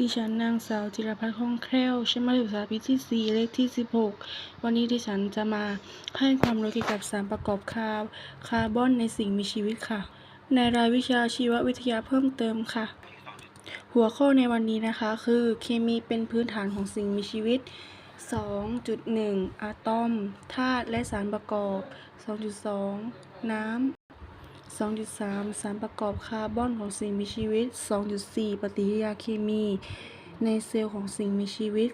ดิฉันนางสาวจิรพัฒน์คล่องแคล่วชั้นมัธยมศึกษาปีที่ 4 เลขที่ 16 วันนี้ดิฉันจะมาให้ความรู้เกี่ยวกับสารประกอบคาร์คาร์บอนในสิ่งมีชีวิตค่ะ ในรายวิชาชีววิทยาเพิ่มเติมค่ะ หัวข้อในวันนี้นะคะคือเคมีเป็นพื้นฐานของสิ่งมีชีวิต 2.1 อะตอม ธาตุและสารประกอบ 2.2 น้ำ 2.3 สารประกอบคาร์บอนของสิ่งมีชีวิต 2.4 ปฏิกิริยาเคมี ในเซลล์ของสิ่งมีชีวิต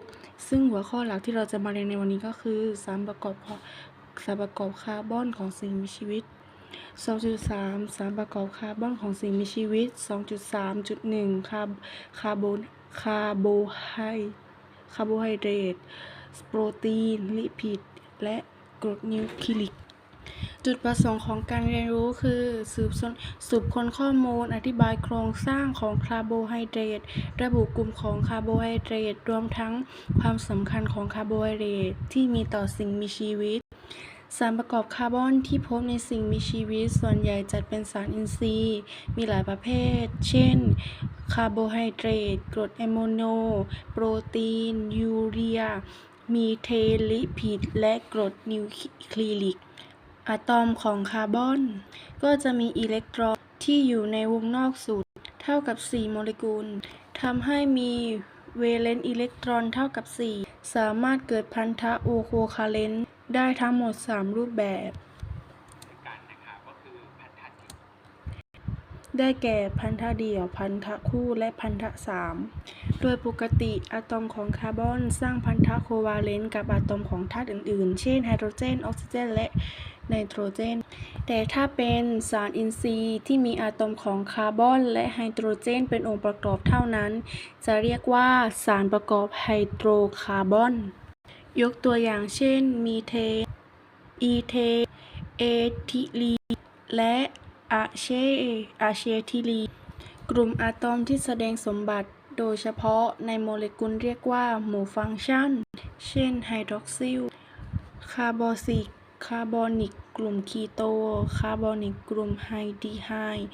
ซึ่งหัวข้อหลักที่เราจะมาเรียนในวันนี้ก็คือ สารประกอบสารประกอบคาร์บอนของสิ่งมีชีวิต 2.3 สารประกอบคาร์บอนของสิ่งมีชีวิต 2.3.1 คาร์คาร์บอนคาร์โบไฮคาร์โบไฮเดรต โปรตีน ลิปิด และกรดนิวคลิก จุดประสงค์ของการเรียนรู้คือสืบสนสืบค้นข้อมูล อธิบายโครงสร้างของคาร์โบไฮเดรตระบุกลุ่มของคาร์โบไฮเดรตรวมทั้งความสำคัญของคาร์โบไฮเดรตที่มีต่อสิ่งมีชีวิต สารประกอบคาร์บอนที่พบในสิ่งมีชีวิต ส่วนใหญ่จัดเป็นสารอินทรีย์ มีหลายประเภท เช่น คาร์โบไฮเดรตกรดอะมิโน โปรตีน ยูเรีย มีเทลิพิดและกรดนิวคลีลิก อะตอมของคาร์บอน ก็จะมีอิเล็กตรอนที่อยู่ในวงนอกสุดเท่ากับ 4 โมเลกุลทำให้มีเวเลนต์อิเล็กตรอนเท่ากับ 4 สามารถเกิดพันธะโอโคคาเลนได้ทั้งหมด 3 รูปแบบ ได้แก่พันธะเดี่ยว พันธะคู่และพันธะสามโดยปกติอะตอมของคาร์บอนสร้างพันธะโควาเลนต์กับอะตอมของธาตุอื่นๆ เช่นไฮโดรเจน ออกซิเจน และ ไนโตรเจน แต่ถ้าเป็นสารอินทรีย์ที่มีอะตอมของคาร์บอนและไฮโดรเจนเป็นองค์ประกอบเท่านั้น จะเรียกว่าสารประกอบไฮโดรคาร์บอน ยกตัวอย่างเช่น มีเทน อีเทน เอทิลี และอะเชอะเชทิลี กลุ่มอะตอมที่แสดงสมบัติโดยเฉพาะในโมเลกุลเรียกว่าหมู่ฟังก์ชัน เช่นไฮดรอกซิล คาร์บอซิก คาร์บอนิกกลุ่มคีโต คาร์บอนิกกลุ่มไฮดีไฮด์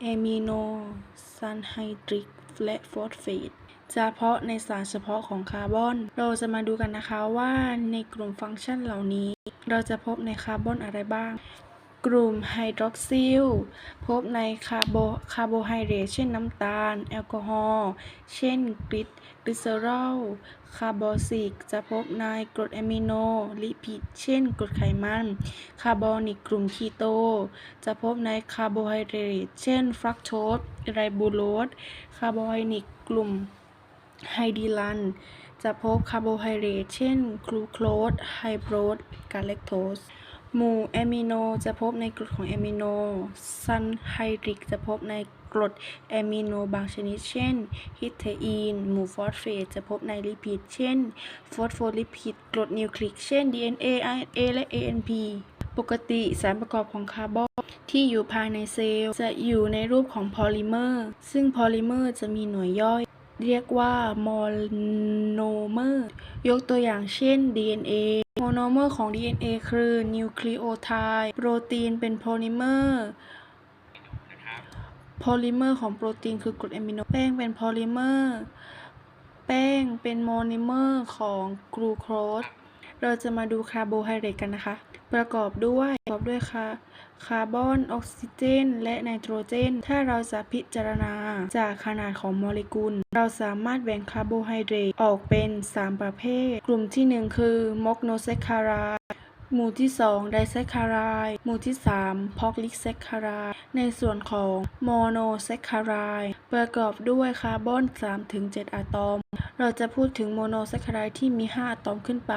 เอมิโนซันไฮดริก และฟอสเฟตเฉพาะในสารเฉพาะของคาร์บอน เราจะมาดูกันนะคะว่าในกลุ่มฟังก์ชันเหล่านี้ เราจะพบในคาร์บอนอะไรบ้าง กลุ่มไฮดรอกซิล พบในคาร์โบคาร์โบไฮเดรตเช่นน้ำตาล แอลกอฮอล์ เช่นกริด กลิเซอรอล คาร์บอซิก จะพบในกรดอะมิโน ลิปิด เช่น กรดไขมัน คาร์บอนิกกลุ่มคีโต จะพบในคาร์โบไฮเดรต เช่น ฟรักโตส ไรบูโรสคาร์โบไฮนิกกลุ่มไฮดีลัน จะพบคาร์โบไฮเดรต เช่น กลูโคส ไฮโปรสกาเลคโตสหมู่อมิโน จะพบในกรดของอะมิโน ซันไฮดริก จะพบใน กรดอะมิโนบางชนิด เช่นฮิสเทอีน หมู่ฟอสเฟต จะพบในลิปิด เช่นฟอสโฟลิปิด กรดนิวคลิก เช่น DNA RNA และ ANP ปกติสารประกอบของคาร์บอนที่อยู่ภายในเซลล์ จะอยู่ในรูปของพอลิเมอร์ ซึ่งพอลิเมอร์จะมีหน่วยย่อย เรียกว่าโมโนเมอร์ ยกตัวอย่างเช่น DNA โมโนเมอร์ของ DNA คือนิวคลีโอไทด์ โปรตีนเป็นโพลิเมอร์ โพลิเมอร์ของโปรตีนคือกรดอะมิโนแป้งเป็นโพลิเมอร์แป้งเป็นโมโนเมอร์ของกลูโคสเราจะมาดูคาร์โบไฮเดรตกันนะคะ ประกอบด้วยประกอบด้วยคาคาร์บอนออกซิเจน และไนโตรเจน ถ้าเราจะพิจารณาจากขนาดของโมเลกุล เราสามารถแบ่งคาร์โบไฮเดรตออกเป็น 3 ประเภท กลุ่มที่ 1 คือมกโนแซคคารด์ หมู่ที่ 2 ไดแซคคารด์หมู่ที่ 3 พอกลิกแซคคารด์ในส่วนของโมโนแซคคารด์ประกอบด้วยคาร์บอน 3-7 อะตอม เราจะพูดถึงโมโนแซคคารด์ที่มี 5 อะตอมขึ้นไป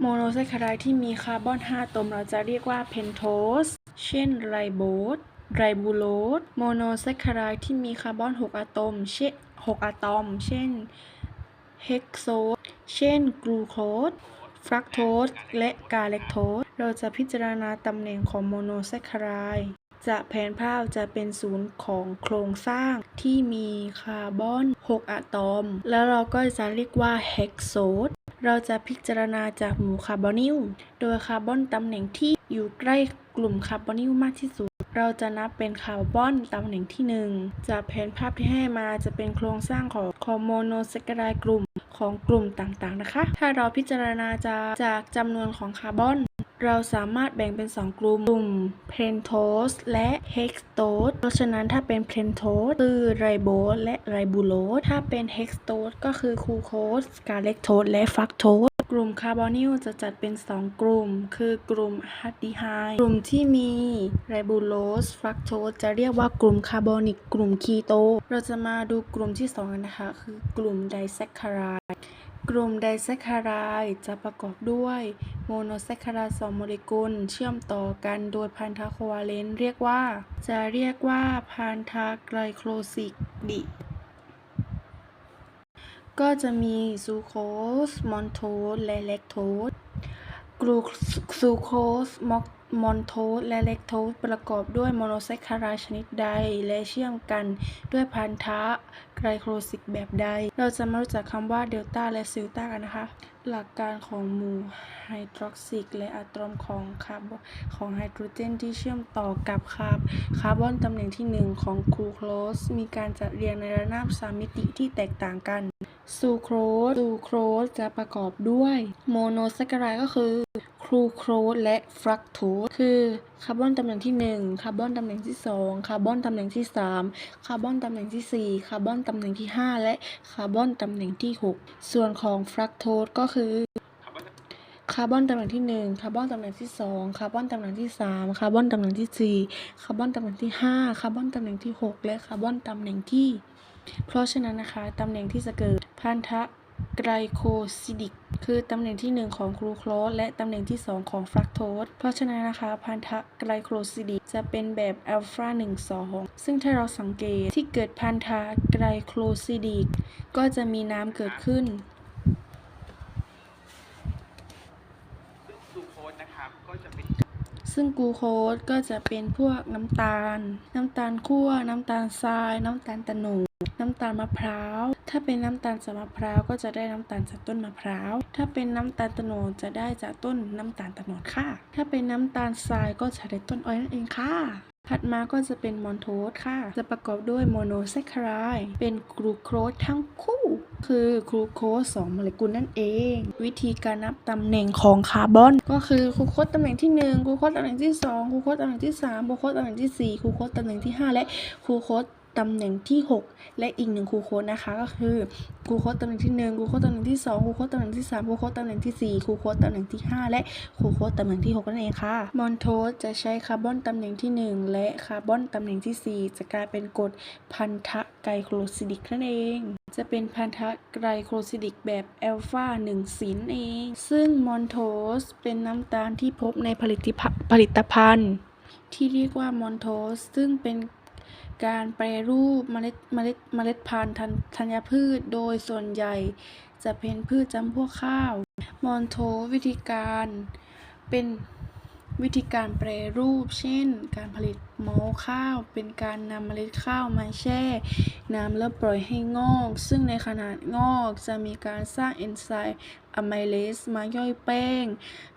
โมโนแซคคารด์ที่มีคาร์บอน 5 อะตอม เราจะเรียกว่าเพนโทส เช่นไรโบสไรบูโรสโมโนแซคคารด์ที่มีคาร์บอน 6 อะตอม เช่น 6 อะตอม เช่นเฮกโซสเช่นกลูโคส ฟรักโตสและกาเลคโตสเราจะพิจารณาตำแหน่งของโมโนแซคคารด์จะแผนภาพจะเป็นศูนย์ของโครงสร้างที่มีคาร์บอน 6 อะตอม แล้วเราก็จะเรียกว่าเฮกโซสเราจะพิจารณาจากหมู่คาร์บอนิล โดยคาร์บอนตำแหน่งที่อยู่ใกล้กลุ่มคาร์บอนิลมากที่สุด เราจะนับเป็นคาร์บอนตำแหน่งที่ 1 จากแผนภาพที่ให้มาจะเป็นโครงสร้างของคอโมโนแซคคาไรด์กลุ่มของกลุ่มต่างๆนะคะ ถ้าเราพิจารณาจากจากจำนวนของคาร์บอน เราสามารถแบ่งเป็น 2 กลุ่ม กลุ่มเพนโทสและเฮกโตสเพราะฉะนั้นถ้าเป็นเพนโทสคือไรโบสและไรบูโรสถ้าเป็นเฮกโตสก็คือคูโคสกาเล็กโทสและฟักโทสกลุ่มคาร์บอนิลจะจัดเป็น 2 กลุ่ม คือกลุ่มฮัตดีไฮกลุ่มที่มีไรบูโรสฟักโตสจะเรียกว่ากลุ่มคาร์บอนิกกลุ่มคีโต เราจะมาดูกลุ่มที่2นนะคะคือกลุ่มไดแซคคาราย กลุ่มไดแซคคารายจะประกอบด้วยโมโนแซคคาราย2โมเลกุลเชื่อมต่อกันโดยพันธะโควาเลนต์เรียกว่า จะเรียกว่าพันธะไกลโครซิกดิ ก็จะมีซูโคสมอนโทสและแลคโทสกลูซูโคสมอก มอนโทสและแลคโทสประกอบด้วยโมโนแซคคาราชนิดใด และเชื่อมกันด้วยพันธะไกลโครซิกแบบใด เราจะมารู้จักคำว่าเดลต้าและซิลต้ากันนะคะ หลักการของหมู่ไฮดรอกซิก และอะตอมของคาร์บอนของไฮโดรเจนที่เชื่อมต่อกับคาร์บคาร์บอนตำแหน่งที่ 1 ของกลูโคลสมีการจัดเรียงในระนาบสามมิติที่แตกต่างกัน ซูโครสซูโครสจะประกอบด้วยโมโนแซคคารายก็คือครูโครสและฟรักโตสคือคาร์บอนตำแหน่งที่1คาร์บอนตำแหน่งที่ 2 คาร์บอนตำแหน่งที่ 3 คาร์บอนตำแหน่งที่ 4 คาร์บอนตำแหน่งที่ 5 และคาร์บอนตำแหน่งที่ 6 ส่วนของฟรักโตสก็คือคาคาร์บอนตำแหน่งที่1คาร์บอนตำแหน่งที่ 2 คาร์บอนตำแหน่งที่ 3 คาร์บอนตำแหน่งที่ 4 คาร์บอนตำแหน่งที่ 5 คาร์บอนตำแหน่งที่ 6 และคาร์บอนตำแหน่งที่ เพราะฉะนั้นนะคะตำแหน่งที่จะเกิดพันธะไกลโคซิดิก คือตำแหน่งที่ 1 ของกลูโคสและตำแหน่งที่ 2 ของฟรักโทส เพราะฉะนั้นนะคะ พันธะไกลโคซิดิกจะเป็นแบบอัลฟา1 2 ซึ่งถ้าเราสังเกตที่เกิดพันธะไกลโคซิดิก ก็จะมีน้ำเกิดขึ้น ซึ่งซูโคสนะครับ ก็จะเป็น ซึ่งกูโคสก็จะเป็นพวกน้ำตาล น้ำตาลคั่ว น้ำตาลทราย น้ำตาลตะหนูน้ำตาลมะพร้าว ถ้าเป็นน้ำตาลจากมะพร้าวก็จะได้น้ำตาลจากต้นมะพร้าว ถ้าเป็นน้ำตาลตะโนดจะได้จากต้นน้ำตาลตะโนดค่ะ ถ้าเป็นน้ำตาลทรายก็จะได้ต้นอ้อยนั่นเองค่ะ ถัดมาก็จะเป็นมอนโทสค่ะ จะประกอบด้วยโมโนแซคคารายเป็นกลูโคสทั้งคู่ คือกลูโคส2โมเลกุลนั่นเอง วิธีการนับตำแหน่งของคาร์บอน ก็คือกลูโคสตำแหน่งที่1กลูโคสตำแหน่งที่2กลูโคสตำแหน่งที่3กลูโคสตำแหน่งที่4กลูโคสตำแหน่งที่ 5 และกลูโคส ตำแหน่งที่ 6 และอีกหนึ่งกลูโคสนะคะ ก็คือกลูโคสตำแหน่งที่1กลูโคสตำแหน่งที่2กลูโคสตำแหน่งที่3กลูโคสตำแหน่งที่4กลูโคสตำแหน่งที่ 5 และกลูโคสตำแหน่งที่ 6 นั่นเองค่ะมอนโทสจะใช้คาร์บอนตำแหน่งที่ 1 และคาร์บอนตำแหน่งที่ 4 จะกลายเป็นกรดพันธะไกลโครซิดิกนั่นเอง จะเป็นพันธะไกลโครซิดิกแบบแอลฟา1สีนั่นเอง ซึ่งมอนโทสเป็นน้ำตาลที่พบในผลิตภัณฑ์ผลิตภัณฑ์ ที่เรียกว่ามอนโทสซึ่งเป็น การแปรรูปเมล็ดเมล็ดเมล็ดพันธุ์ธัญพืช โดยส่วนใหญ่จะเป็นพืชจำพวกข้าว มอนโทวิธีการเป็น วิธีการแปรรูป เช่น การผลิตเมข้าว เป็นการนำเมล็ดข้าวมาแช่ น้ำแล้วปล่อยให้งอก ซึ่งในขณะงอกจะมีการสร้างเอนไซม์อะไมเลสมาย่อยแป้ง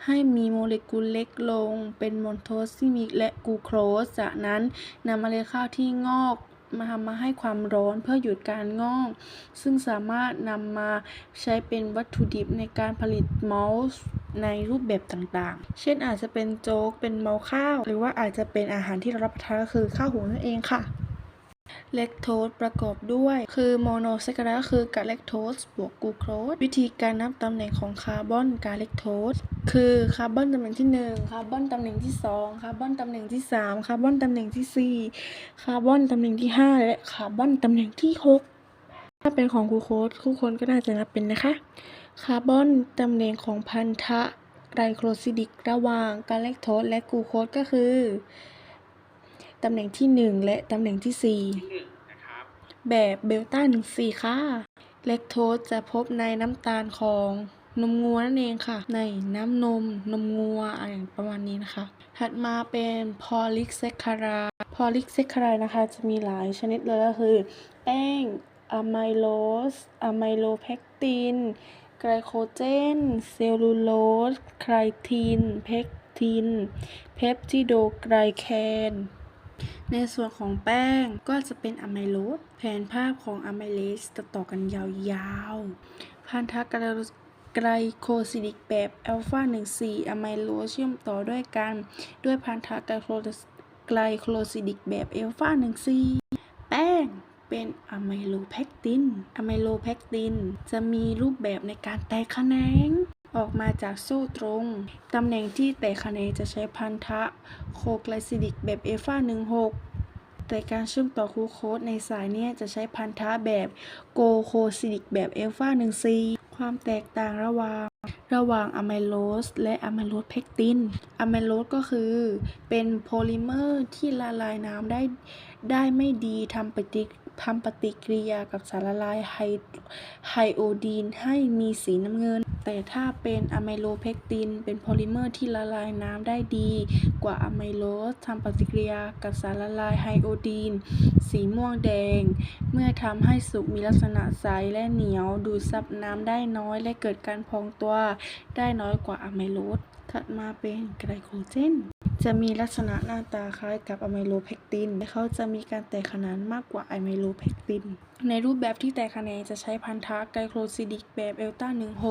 ให้มีโมเลกุลเล็กลง เป็นมอนโทสที่มีและกูโคสจากนั้นนำเมล็ดข้าวที่งอกมาทำมาให้ความร้อนเพื่อหยุดการงอก ซึ่งสามารถนำมาใช้เป็นวัตถุดิบในการผลิตเมาส์ ในรูปแบบต่างๆ เช่นอาจจะเป็นโจ๊ก เป็นเมาข้าว หรือว่าอาจจะเป็นอาหารที่เรารับประทานก็คือข้าวหุงนั่นเองค่ะเลคโทสประกอบด้วย คือโมโนแซคคาราคือกาเลคโทสบวกกูโคสวิธีการนับตำแหน่งของคาร์บอนกาเลคโทสคือคาร์บอนตำแหน่งที่ 1 คาร์บอนตำแหน่งที่ 2 คาร์บอนตำแหน่งที่ 3 คาร์บอนตำแหน่งที่ 4 คาร์บอนตำแหน่งที่ 5 และคาร์บอนตำแหน่งที่ 6 ถ้าเป็นของกูโคสทุกคนก็น่าจะนับเป็นนะคะ คาร์บอนตำแหน่งของพันธะไกลโครซิดิกระหว่างกาเลคโทสและกูโคสก็คือ ตำแหน่งที่ 1 และตำแหน่งที่4ที่แบบเบลต้า1 4 ค่ะเลคโทสจะพบในน้ำตาลของนมงัวนั่นเองค่ะ ในน้ำนม นมงัวอะไรประมาณนี้นะคะ ถัดมาเป็นพอลิกเซคคารายพอลิกเซคคารายนะคะ จะมีหลายชนิดเลยก็คือ แป้งอะไมโลสอะไมโลแพคติน ไกลโคเจน เซลลูโลส ไคลทินเพคทิน เพปติโดไกลแคน ในส่วนของแป้งก็จะเป็นอะไมโลส แผนภาพของอะไมเลสจะต่อกันยาวๆ พันธะไกลไกลโคซิลิกแบบอัลฟา1 4อะไมโลสเชื่อมต่อด้วยกัน ด้วยพันธะไกลโคไกลโคซิลิกแบบอัลฟา1 4แป้ง เป็นอะไมโลแพคตินอะไมโลแพคติน จะมีรูปแบบในการแตกแขนง ออกมาจากโซ่ตรง ตำแหน่งที่แตกแขนงจะใช้พันธะโคไกลซิลิกแบบเอฟา16 แต่การเชื่อมต่อคูโคสในสายเนี่ยจะใช้พันธะแบบโกโคซิลิกแบบเอลฟา1 4ความแตกต่างระหว่างระหว่างอะไมโลสและอะไมโลสเพคตินอะไมโลสก็คือ เป็นโพลิเมอร์ที่ละลายน้ำได้ได้ไม่ดีทำปฏิ ทำปฏิกิริยากับสารละลายไฮไฮโอดีนให้มีสีน้ำเงิน แต่ถ้าเป็นอะไมโลเพคติน เป็นโพลิเมอร์ที่ละลายน้ำได้ดี กว่าอะไมโลสทำปฏิกิริยากับสารละลายไฮโอดีน สีม่วงแดง เมื่อทำให้สุกมีลักษณะใสและเหนียว ดูดซับน้ำได้น้อยและเกิดการพองตัวได้น้อยกว่าอะไมโลส ถัดมาเป็นไกลโคเจน จะมีลักษณะหน้าตาคล้ายกับอะไมโลเพคตินแต่เขาจะมีการแตกขนงมากกว่าอะไมโลเพคติน ในรูปแบบที่แตกแขนงจะใช้พันธะไกลโคซิดิกแบบเอลต้า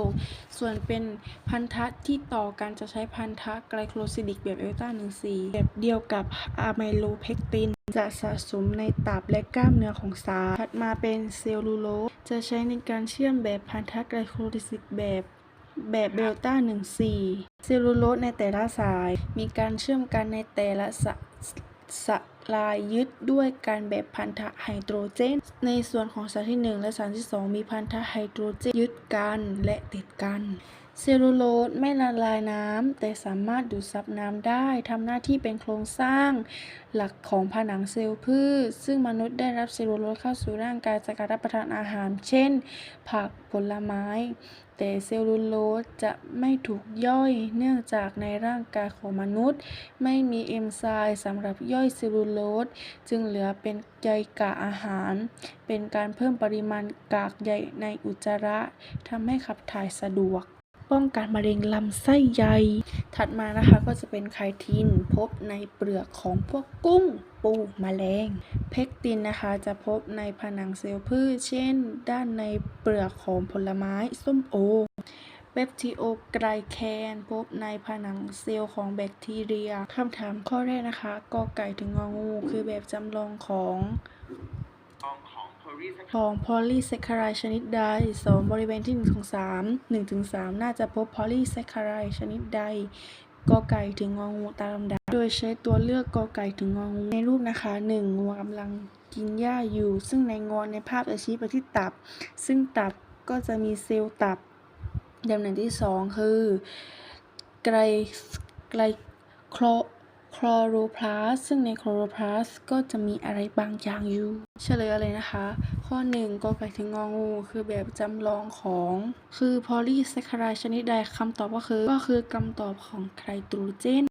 16 ส่วนเป็นพันธะที่ต่อกันจะใช้พันธะไกลโคซิดิกแบบเอลต้า14 แบบเดียวกับอะไมโลเพคตินจะสะสมในตับและกล้ามเนื้อของสาถัดมาเป็นเซลลูโลสจะใช้ในการเชื่อมแบบพันธะไกลโคซิดิกแบบ แบบเบลต้า14เซลลูโลสในแต่ละสาย มีการเชื่อมกันในแต่ละสสลายยึดด้วยการแบบพันธะไฮโดรเจน ในส่วนของสายที่ 1 และสายที่ 2 มีพันธะไฮโดรเจนยึดกันและติดกัน เซลลูโลสไม่ละลายน้ำแต่สามารถดูดซับน้ำได้ทำหน้าที่เป็นโครงสร้างหลักของผนังเซลล์พืช ซึ่งมนุษย์ได้รับเซลลูโลสเข้าสู่ร่างกายจากการรับประทานอาหาร เช่น ผักผลไม้ แต่เซลลูโลสจะไม่ถูกย่อยเนื่องจากในร่างกายของมนุษย์ ไม่มีเอนไซม์สำหรับย่อยเซลลูโลสจึงเหลือเป็นใยกากอาหาร เป็นการเพิ่มปริมาณกากใยในอุจจาระทำให้ขับถ่ายสะดวก ป้องกันมะเร็งลำไส้ใหญ่ ถัดมานะคะก็จะเป็นไคทินพบในเปลือกของพวกกุ้งปูแมลง เพกตินนะคะจะพบในผนังเซลล์พืช เช่น ด้านในเปลือกของผลไม้ส้มโอเปปทิโอไกลแคนพบในผนังเซลล์ของแบคทีเรียคำถามข้อแรกนะคะกอไก่ถึงงองู คือแบบจำลองของ ของ p o l y s a c ของพอลีแซคคาไรชนิดใด 2 บริเวณที่1ถึง3 1ถึง3น่าจะพบพอลีแซคคาไรชนิดใดกอไก่ถึงงองูตามลำดับ โดยใช้ตัวเลือกกอไก่ถึงงองู ในรูปนะคะ 1งัวกำลังกินหญ้าอยู่ ซึ่งในงอนในภาพจะชี้ไปที่ตับ ซึ่งตับก็จะมีเซลล์ตับตำแหน่งที่ 2 คือไกลไกลโคร คลอโรพลาสซึ่งในคลอโรพลาสต์ก็จะมีอะไรบางอย่างอยู่ เฉลยอะไรนะคะ ข้อ 1กอไก่ถึงงองู คือแบบจำลองของ คือพอลีแซคคาไรชนิดใดคำตอบก็คือ ก็คือคำตอบของไคโตรเจน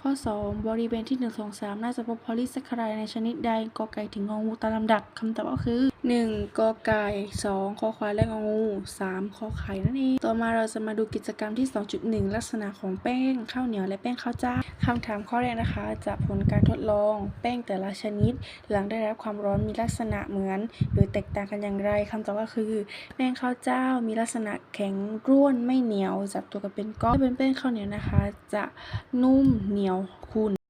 ข้อ 2 บริเวณที่ 1 2 3 น่าจะพบพอลีแซคคาไรในชนิดใดกอไก่ถึงงองูตามลำดับคำตอบก็คือ 1. กอไก่ 2. คอควายและงองู 3. คอไข่นั่นเองต่อมาเราจะมาดูกิจกรรมที่ 2.1 ลักษณะของแป้งข้าวเหนียวและแป้งข้าวเจ้าคำถามข้อแรกนะคะจากผลการทดลอง แป้งแต่ละชนิด หลังได้รับความร้อนมีลักษณะเหมือน หรือแตกต่างกันอย่างไรคำตอบก็คือ แป้งข้าวเจ้ามีลักษณะแข็งร่วนไม่เหนียวจับตัวกันเป็นก้อนถ้าเป็นแป้งข้าวเหนียวนะคะ จะนุ่มเหนียวคุณ